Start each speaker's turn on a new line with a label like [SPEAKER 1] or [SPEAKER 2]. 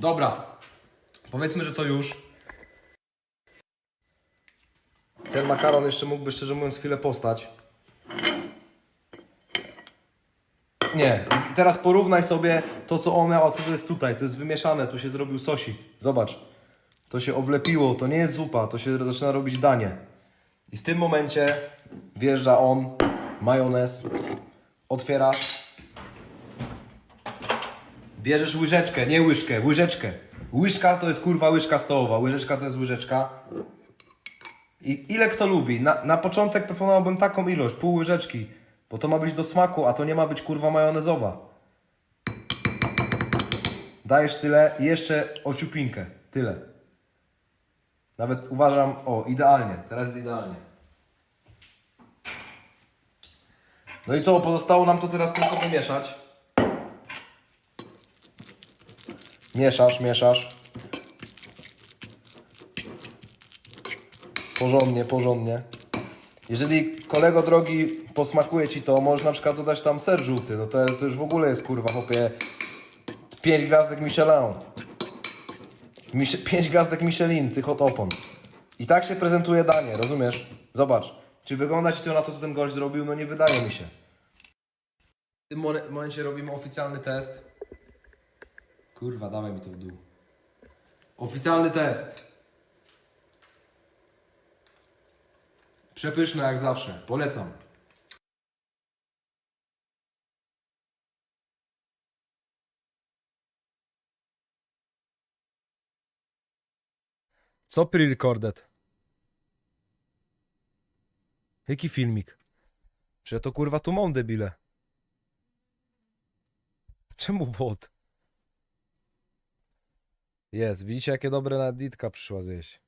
[SPEAKER 1] Dobra. Powiedzmy, że to już. Ten makaron jeszcze mógłby szczerze mówiąc chwilę postać. Nie. I teraz porównaj sobie to, co on miał, a co to jest tutaj. To jest wymieszane, tu się zrobił sosik. Zobacz. To się oblepiło, to nie jest zupa, to się zaczyna robić danie. I w tym momencie wjeżdża on, majonez, otwierasz, bierzesz łyżeczkę, nie łyżkę, łyżeczkę. Łyżka to jest kurwa łyżka stołowa, łyżeczka to jest łyżeczka. I ile kto lubi? Na, na początek proponowałbym taką ilość, pół łyżeczki, bo to ma być do smaku, a to nie ma być kurwa majonezowa. Dajesz tyle jeszcze ociupinkę, tyle. Nawet uważam, o, idealnie, teraz jest idealnie. No i co, pozostało nam to teraz tylko wymieszać. Mieszasz, mieszasz. Porządnie, porządnie. Jeżeli kolego drogi posmakuje ci to, możesz na przykład dodać tam ser żółty. No to, to już w ogóle jest kurwa, chłopie. 5 gwiazdek Michelin. Mich 5 gwiazdek Michelin, tych od opon. I tak się prezentuje danie, rozumiesz? Zobacz. Czy wygląda ci to na to, co ten gość zrobił? No nie wydaje mi się. W tym mo- momencie robimy oficjalny test. Kurwa, dawaj mi to w dół. Oficjalny test. Przepyszne jak zawsze. Polecam. Co pre-recorded? Jaki filmik? Że to kurwa tu mam debile. Czemu bot? Jest, widzicie jakie dobre nawet ditka przyszła zjeść.